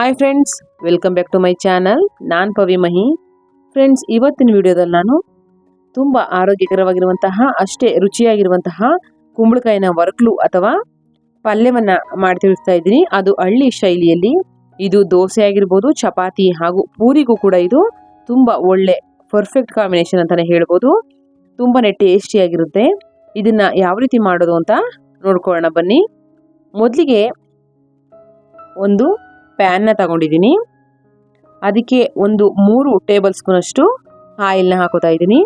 Hi friends welcome back to my channel ನಾನು ಪವಿ ಮಹಿ. Friends ಇವತ್ತಿನ ವಿಡಿಯೋದಲ್ಲಿ ನಾನು ತುಂಬ ಆರೋಗ್ಯಕರವಾಗಿರುವಂತಹ, ಅಷ್ಟೇ ರುಚಿಯಾಗಿರುವಂತಹ ಕುಂಬಳಕಾಯಿನ ವರ್ಕ್ಲು ಅಥವಾ ಪಲ್ಯವನ್ನು ಮಾಡಿ ತಿಳಿಸ್ತಾ ಇದ್ದೀನಿ. ಅದು ಹಳ್ಳಿ ಶೈಲಿಯಲ್ಲಿ ಇದು ದೋಸೆ ಆಗಿರ್ಬೋದು, ಚಪಾತಿ ಹಾಗೂ ಪೂರಿಗೂ ಕೂಡ ಇದು ತುಂಬ ಒಳ್ಳೆ ಪರ್ಫೆಕ್ಟ್ ಕಾಂಬಿನೇಷನ್ ಅಂತಲೇ ಹೇಳ್ಬೋದು. ತುಂಬಾ ಟೇಸ್ಟಿಯಾಗಿರುತ್ತೆ ಇದನ್ನು ಯಾವ ರೀತಿ ಮಾಡೋದು ಅಂತ ನೋಡ್ಕೊಳ್ಳೋಣ ಬನ್ನಿ. ಮೊದಲಿಗೆ ಒಂದು ಪ್ಯಾನ್ನ ತಗೊಂಡಿದ್ದೀನಿ. ಅದಕ್ಕೆ ಒಂದು ಮೂರು ಟೇಬಲ್ ಸ್ಪೂನಷ್ಟು ಆಯಿಲ್ನ ಹಾಕೋತಾ ಇದ್ದೀನಿ.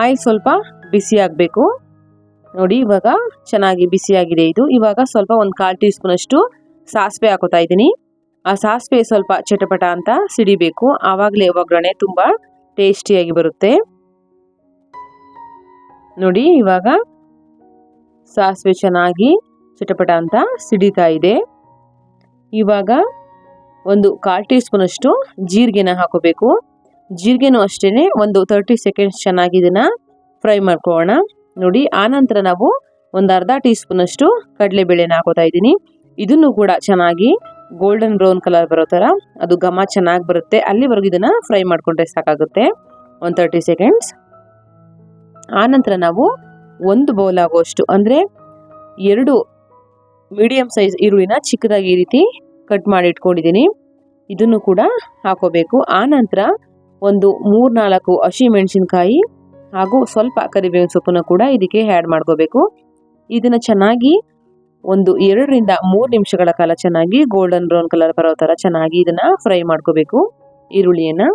ಆಯಿಲ್ ಸ್ವಲ್ಪ ಬಿಸಿ ಆಗಬೇಕು. ನೋಡಿ, ಇವಾಗ ಚೆನ್ನಾಗಿ ಬಿಸಿಯಾಗಿದೆ ಇದು. ಇವಾಗ ಸ್ವಲ್ಪ ಒಂದು ಕಾಲು ಟೀ ಸ್ಪೂನಷ್ಟು ಸಾಸಿವೆ ಹಾಕೋತಾ ಇದ್ದೀನಿ. ಆ ಸಾಸಿವೆ ಸ್ವಲ್ಪ ಚಟಪಟ ಅಂತ ಸಿಡಿಬೇಕು. ಆವಾಗಲೇ ಒಗ್ಗರಣೆ ತುಂಬ ಟೇಸ್ಟಿಯಾಗಿ ಬರುತ್ತೆ. ನೋಡಿ, ಇವಾಗ ಸಾಸಿವೆ ಚೆನ್ನಾಗಿ ಚಟಪಟ ಅಂತ ಸಿಡಿತಾ ಇದೆ. ಇವಾಗ ಒಂದು ಕಾಲ್ ಟೀ ಸ್ಪೂನಷ್ಟು ಜೀರಿಗೆನ ಹಾಕೋಬೇಕು. ಜೀರಿಗೆನೂ ಅಷ್ಟೇ ಒಂದು ತರ್ಟಿ ಸೆಕೆಂಡ್ಸ್ ಚೆನ್ನಾಗಿ ಇದನ್ನು ಫ್ರೈ ಮಾಡ್ಕೊಳ್ಳೋಣ. ನೋಡಿ ಆನಂತರ ನಾವು ಒಂದು ಅರ್ಧ ಟೀ ಸ್ಪೂನಷ್ಟು ಕಡಲೆಬೇಳೆನ ಹಾಕೋತಾ ಇದ್ದೀನಿ. ಇದನ್ನು ಕೂಡ ಚೆನ್ನಾಗಿ ಗೋಲ್ಡನ್ ಬ್ರೌನ್ ಕಲರ್ ಬರೋ ಥರ ಅದು ಘಮ ಚೆನ್ನಾಗಿ ಬರುತ್ತೆ. ಅಲ್ಲಿವರೆಗೂ ಇದನ್ನು ಫ್ರೈ ಮಾಡಿಕೊಂಡ್ರೆ ಸಾಕಾಗುತ್ತೆ. ಒಂದು ತರ್ಟಿ ಸೆಕೆಂಡ್ಸ್ ಆನಂತರ ನಾವು ಒಂದು ಬೌಲ್ ಆಗುವಷ್ಟು, ಅಂದರೆ ಎರಡು ಮೀಡಿಯಂ ಸೈಜ್ ಈರುಳ್ಳಿನ ಚಿಕ್ಕದಾಗಿ ಈ ರೀತಿ ಕಟ್ ಮಾಡಿ ಇಟ್ಕೊಂಡಿದ್ದೀನಿ. ಇದನ್ನು ಕೂಡ ಹಾಕೋಬೇಕು. ಆನಂತರ ಒಂದು ಮೂರ್ನಾಲ್ಕು ಹಸಿ ಮೆಣಸಿನ್ಕಾಯಿ ಹಾಗೂ ಸ್ವಲ್ಪ ಕರಿಬೇವಿನ ಸೊಪ್ಪನ್ನು ಕೂಡ ಇದಕ್ಕೆ ಆ್ಯಡ್ ಮಾಡ್ಕೋಬೇಕು. ಇದನ್ನು ಚೆನ್ನಾಗಿ ಒಂದು ಎರಡರಿಂದ ಮೂರು ನಿಮಿಷಗಳ ಕಾಲ ಚೆನ್ನಾಗಿ ಗೋಲ್ಡನ್ ಬ್ರೌನ್ ಕಲರ್ ಬರೋ ಥರ ಚೆನ್ನಾಗಿ ಇದನ್ನು ಫ್ರೈ ಮಾಡ್ಕೋಬೇಕು. ಈರುಳ್ಳಿಯನ್ನು.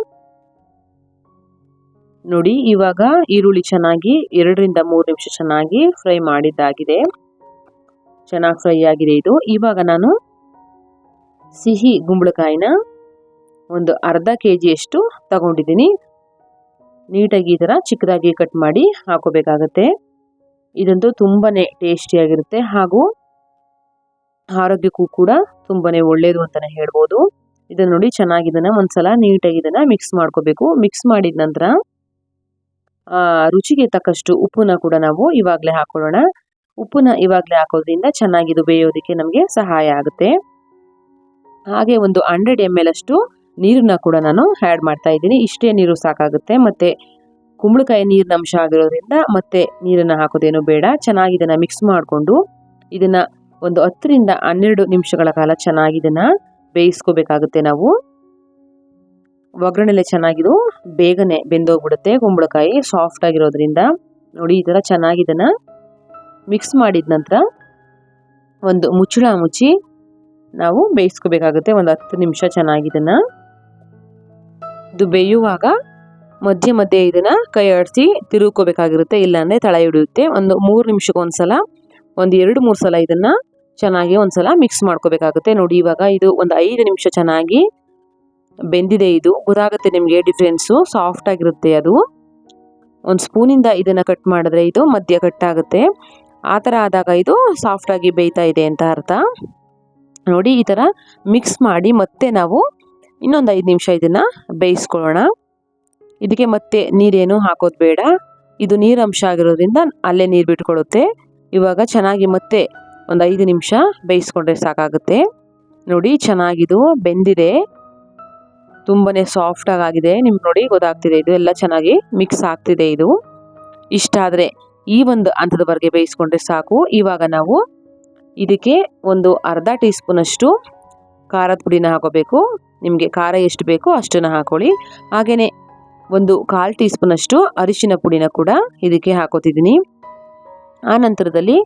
ನೋಡಿ, ಇವಾಗ ಈರುಳ್ಳಿ ಚೆನ್ನಾಗಿ ಎರಡರಿಂದ ಮೂರು ನಿಮಿಷ ಚೆನ್ನಾಗಿ ಫ್ರೈ ಮಾಡಿದ್ದಾಗಿದೆ. ಚೆನ್ನಾಗಿ ಫ್ರೈ ಆಗಿದೆ ಇದು. ಇವಾಗ ನಾನು ಸಿಹಿ ಗುಂಬಳಕಾಯಿನ ಒಂದು ಅರ್ಧ ಕೆ ಜಿಯಷ್ಟು ತಗೊಂಡಿದ್ದೀನಿ. ನೀಟಾಗಿ ಈ ಥರ ಚಿಕ್ಕದಾಗಿ ಕಟ್ ಮಾಡಿ ಹಾಕೋಬೇಕಾಗತ್ತೆ. ಇದಂತೂ ತುಂಬಾ ಟೇಸ್ಟಿಯಾಗಿರುತ್ತೆ ಹಾಗೂ ಆರೋಗ್ಯಕ್ಕೂ ಕೂಡ ತುಂಬಾ ಒಳ್ಳೆಯದು ಅಂತಲೇ ಹೇಳ್ಬೋದು. ಇದನ್ನು ನೋಡಿ ಚೆನ್ನಾಗಿ ಇದನ್ನು ಒಂದ್ಸಲ ನೀಟಾಗಿ ಇದನ್ನು ಮಿಕ್ಸ್ ಮಾಡ್ಕೋಬೇಕು. ಮಿಕ್ಸ್ ಮಾಡಿದ ನಂತರ ರುಚಿಗೆ ತಕ್ಕಷ್ಟು ಉಪ್ಪನ್ನ ಕೂಡ ನಾವು ಇವಾಗಲೇ ಹಾಕೊಳ್ಳೋಣ. ಉಪ್ಪನ್ನ ಇವಾಗಲೇ ಹಾಕೋದ್ರಿಂದ ಚೆನ್ನಾಗಿದು ಬೇಯೋದಕ್ಕೆ ನಮಗೆ ಸಹಾಯ ಆಗುತ್ತೆ. ಹಾಗೆ ಒಂದು ಹಂಡ್ರೆಡ್ ಎಂ ಎಲ್ ಅಷ್ಟು ನೀರನ್ನ ಕೂಡ ನಾನು ಆ್ಯಡ್ ಮಾಡ್ತಾ ಇದ್ದೀನಿ. ಇಷ್ಟೇ ನೀರು ಸಾಕಾಗುತ್ತೆ. ಮತ್ತು ಕುಂಬಳಕಾಯಿ ನೀರಿನ ಅಂಶ ಆಗಿರೋದ್ರಿಂದ ಮತ್ತೆ ನೀರನ್ನು ಹಾಕೋದೇನು ಬೇಡ. ಚೆನ್ನಾಗಿ ಇದನ್ನು ಮಿಕ್ಸ್ ಮಾಡಿಕೊಂಡು ಇದನ್ನು ಒಂದು ಹತ್ತರಿಂದ ಹನ್ನೆರಡು ನಿಮಿಷಗಳ ಕಾಲ ಚೆನ್ನಾಗಿ ಇದನ್ನು ಬೇಯಿಸ್ಕೋಬೇಕಾಗುತ್ತೆ ನಾವು. ಒಗ್ಗರಣೆಲೆ ಚೆನ್ನಾಗಿದು ಬೇಗನೆ ಬೆಂದೋಗ್ಬಿಡುತ್ತೆ ಕುಂಬಳಕಾಯಿ. ಸಾಫ್ಟ್ ಆಗಿರೋದ್ರಿಂದ ನೋಡಿ ಈ ಥರ ಚೆನ್ನಾಗಿ ಇದನ್ನು ಮಿಕ್ಸ್ ಮಾಡಿದ ನಂತರ ಒಂದು ಮುಚ್ಚಳ ಮುಚ್ಚಿ ನಾವು ಬೇಯಿಸ್ಕೋಬೇಕಾಗುತ್ತೆ. ಒಂದು ಹತ್ತು ನಿಮಿಷ ಚೆನ್ನಾಗಿ ಇದನ್ನು. ಇದು ಬೇಯುವಾಗ ಮಧ್ಯೆ ಮಧ್ಯೆ ಇದನ್ನು ಕೈ ಆಡಿಸಿ ತಿರುಗ್ಕೋಬೇಕಾಗಿರುತ್ತೆ. ಇಲ್ಲಾಂದರೆ ತಳ ಹಿಡಿಯುತ್ತೆ. ಒಂದು ಮೂರು ನಿಮಿಷಕ್ಕೆ ಒಂದ್ಸಲ, ಒಂದು ಎರಡು ಮೂರು ಸಲ ಇದನ್ನು ಚೆನ್ನಾಗಿ ಒಂದ್ಸಲ ಮಿಕ್ಸ್ ಮಾಡ್ಕೋಬೇಕಾಗುತ್ತೆ. ನೋಡಿ, ಇವಾಗ ಇದು ಒಂದು ಐದು ನಿಮಿಷ ಚೆನ್ನಾಗಿ ಬೆಂದಿದೆ ಇದು. ಗೊತ್ತಾಗುತ್ತೆ ನಿಮಗೆ ಡಿಫ್ರೆನ್ಸು. ಸಾಫ್ಟ್ ಆಗಿರುತ್ತೆ ಅದು. ಒಂದು ಸ್ಪೂನಿಂದ ಇದನ್ನು ಕಟ್ ಮಾಡಿದ್ರೆ ಇದು ಮಧ್ಯ ಕಟ್ ಆಗುತ್ತೆ. ಆ ಥರ ಆದಾಗ ಇದು ಸಾಫ್ಟಾಗಿ ಬೇಯ್ತಾ ಇದೆ ಅಂತ ಅರ್ಥ. ನೋಡಿ, ಈ ಥರ ಮಿಕ್ಸ್ ಮಾಡಿ ಮತ್ತೆ ನಾವು ಇನ್ನೊಂದು ಐದು ನಿಮಿಷ ಇದನ್ನು ಬೇಯಿಸ್ಕೊಳ್ಳೋಣ. ಇದಕ್ಕೆ ಮತ್ತೆ ನೀರೇನು ಹಾಕೋದು ಬೇಡ. ಇದು ನೀರಂಶ ಆಗಿರೋದ್ರಿಂದ ಅಲ್ಲೇ ನೀರು ಬಿಟ್ಕೊಳ್ಳುತ್ತೆ. ಇವಾಗ ಚೆನ್ನಾಗಿ ಮತ್ತೆ ಒಂದು ಐದು ನಿಮಿಷ ಬೇಯಿಸ್ಕೊಂಡ್ರೆ ಸಾಕಾಗುತ್ತೆ. ನೋಡಿ, ಚೆನ್ನಾಗಿದು ಬೆಂದಿದೆ. ತುಂಬಾ ಸಾಫ್ಟಾಗಿ ಆಗಿದೆ. ನಿಮ್ಗೆ ನೋಡಿ ಗೊತ್ತಾಗ್ತಿದೆ. ಇದು ಎಲ್ಲ ಚೆನ್ನಾಗಿ ಮಿಕ್ಸ್ ಆಗ್ತಿದೆ ಇದು. ಇಷ್ಟ ಆದರೆ ಈ ಒಂದು ಹಂತದವರೆಗೆ ಬೇಯಿಸ್ಕೊಂಡ್ರೆ ಸಾಕು. ಇವಾಗ ನಾವು ಇದಕ್ಕೆ ಒಂದು ಅರ್ಧ ಟೀ ಸ್ಪೂನಷ್ಟು ಖಾರದ ಪುಡಿನ ಹಾಕೋಬೇಕು. ನಿಮಗೆ ಖಾರ ಎಷ್ಟು ಬೇಕೋ ಅಷ್ಟನ್ನು ಹಾಕೊಳ್ಳಿ. ಹಾಗೆಯೇ ಒಂದು ಕಾಲು ಟೀ ಸ್ಪೂನಷ್ಟು ಅರಿಶಿನ ಪುಡಿನ ಕೂಡ ಇದಕ್ಕೆ ಹಾಕೋತಿದ್ದೀನಿ. ಆ ನಂತರದಲ್ಲಿ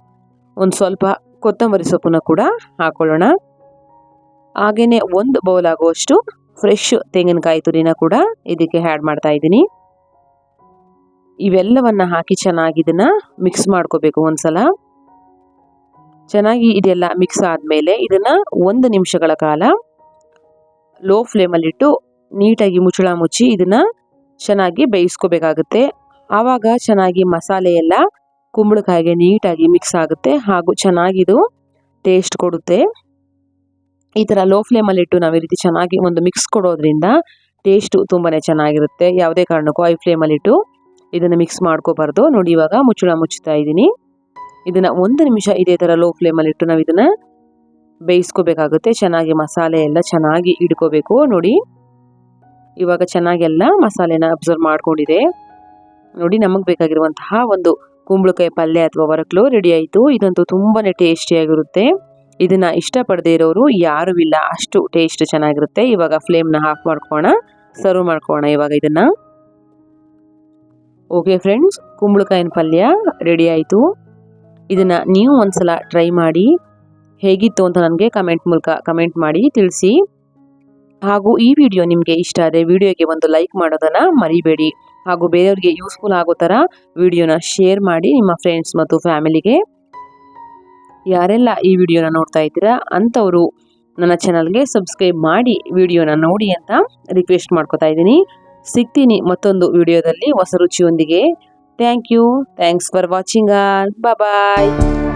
ಒಂದು ಸ್ವಲ್ಪ ಕೊತ್ತಂಬರಿ ಸೊಪ್ಪನ್ನ ಕೂಡ ಹಾಕೊಳ್ಳೋಣ. ಹಾಗೆಯೇ ಒಂದು ಬೌಲ್ ಆಗುವಷ್ಟು ಫ್ರೆಶ್ ತೆಂಗಿನಕಾಯಿ ತುರಿನ ಕೂಡ ಇದಕ್ಕೆ ಆ್ಯಡ್ ಮಾಡ್ತಾ ಇದ್ದೀನಿ. ಇವೆಲ್ಲವನ್ನ ಹಾಕಿ ಚೆನ್ನಾಗಿ ಇದನ್ನು ಮಿಕ್ಸ್ ಮಾಡ್ಕೋಬೇಕು ಒಂದ್ಸಲ. ಚೆನ್ನಾಗಿ ಇದೆಲ್ಲ ಮಿಕ್ಸ್ ಆದಮೇಲೆ ಇದನ್ನು ಒಂದು ನಿಮಿಷಗಳ ಕಾಲ ಲೋ ಫ್ಲೇಮಲ್ಲಿಟ್ಟು ನೀಟಾಗಿ ಮುಚ್ಚಳ ಮುಚ್ಚಿ ಇದನ್ನು ಚೆನ್ನಾಗಿ ಬೇಯಿಸ್ಕೋಬೇಕಾಗುತ್ತೆ. ಆವಾಗ ಚೆನ್ನಾಗಿ ಮಸಾಲೆ ಎಲ್ಲ ಕುಂಬಳಕಾಯಿಗೆ ನೀಟಾಗಿ ಮಿಕ್ಸ್ ಆಗುತ್ತೆ ಹಾಗೂ ಚೆನ್ನಾಗಿದು ಟೇಸ್ಟ್ ಕೊಡುತ್ತೆ. ಈ ಥರ ಲೋ ಫ್ಲೇಮಲ್ಲಿಟ್ಟು ನಾವು ಈ ರೀತಿ ಚೆನ್ನಾಗಿ ಒಂದು ಮಿಕ್ಸ್ ಕೊಡೋದ್ರಿಂದ ಟೇಸ್ಟು ತುಂಬಾ ಚೆನ್ನಾಗಿರುತ್ತೆ. ಯಾವುದೇ ಕಾರಣಕ್ಕೂ ಐ ಫ್ಲೇಮಲ್ಲಿಟ್ಟು ಇದನ್ನು ಮಿಕ್ಸ್ ಮಾಡ್ಕೋಬಾರ್ದು. ನೋಡಿ ಇವಾಗ ಮುಚ್ಚಳ ಮುಚ್ಚುತ್ತಾ ಇದ್ದೀನಿ. ಇದನ್ನು ಒಂದು ನಿಮಿಷ ಇದೇ ಥರ ಲೋ ಫ್ಲೇಮಲ್ಲಿಟ್ಟು ನಾವು ಇದನ್ನು ಬೇಯಿಸ್ಕೋಬೇಕಾಗುತ್ತೆ. ಚೆನ್ನಾಗಿ ಮಸಾಲೆ ಎಲ್ಲ ಚೆನ್ನಾಗಿ ಇಡ್ಕೋಬೇಕು ನೋಡಿ ಇವಾಗ ಚೆನ್ನಾಗಿ ಎಲ್ಲ ಮಸಾಲೆನ ಅಬ್ಸರ್ವ್ ಮಾಡ್ಕೊಂಡಿದೆ. ನೋಡಿ ನಮಗೆ ಬೇಕಾಗಿರುವಂತಹ ಒಂದು ಕುಂಬಳಕಾಯಿ ಪಲ್ಯ ಅಥವಾ ವರಕ್ಲು ರೆಡಿ ಆಯಿತು. ಇದಂತೂ ತುಂಬಾ ಟೇಸ್ಟಿಯಾಗಿರುತ್ತೆ ಇದನ್ನು ಇಷ್ಟಪಡದೇ ಇರೋರು ಯಾರೂ ಇಲ್ಲ. ಅಷ್ಟು ಟೇಸ್ಟ್ ಚೆನ್ನಾಗಿರುತ್ತೆ. ಇವಾಗ ಫ್ಲೇಮ್ನ ಆಫ್ ಮಾಡ್ಕೋಣ ಸರ್ವ್ ಮಾಡ್ಕೋಣ ಇವಾಗ ಇದನ್ನ. ಓಕೆ ಫ್ರೆಂಡ್ಸ್ ಕುಂಬಳಕಾಯಿನ ಪಲ್ಯ ರೆಡಿ ಆಯಿತು. ಇದನ್ನು ನೀವು ಒಂದ್ಸಲ ಟ್ರೈ ಮಾಡಿ. ಹೇಗಿತ್ತು ಅಂತ ನನಗೆ ಕಮೆಂಟ್ ಮೂಲಕ ಕಮೆಂಟ್ ಮಾಡಿ, ತಿಳಿಸಿ. ಹಾಗೂ ಈ ವಿಡಿಯೋ ನಿಮಗೆ ಇಷ್ಟ ಆದರೆ ವಿಡಿಯೋಗೆ ಒಂದು ಲೈಕ್ ಮಾಡೋದನ್ನು ಮರಿಬೇಡಿ. ಹಾಗೂ ಬೇರೆಯವ್ರಿಗೆ ಯೂಸ್ಫುಲ್ ಆಗೋ ಥರ ವಿಡಿಯೋನ ಶೇರ್ ಮಾಡಿ ನಿಮ್ಮ ಫ್ರೆಂಡ್ಸ್ ಮತ್ತು ಫ್ಯಾಮಿಲಿಗೆ ಯಾರೆಲ್ಲ ಈ ವಿಡಿಯೋನ ನೋಡ್ತಾ ಇದ್ದೀರಾ, ಅಂಥವರು ನನ್ನ ಚಾನಲ್ಗೆ ಸಬ್ಸ್ಕ್ರೈಬ್ ಮಾಡಿ ವಿಡಿಯೋನ ನೋಡಿ ಅಂತ ರಿಕ್ವೆಸ್ಟ್ ಮಾಡ್ಕೋತಾ ಇದ್ದೀನಿ. ಸಿಗ್ತೀನಿ ಮತ್ತೊಂದು ವಿಡಿಯೋದಲ್ಲಿ ಹೊಸ ರುಚಿಯೊಂದಿಗೆ. Thank you thanks for watching all bye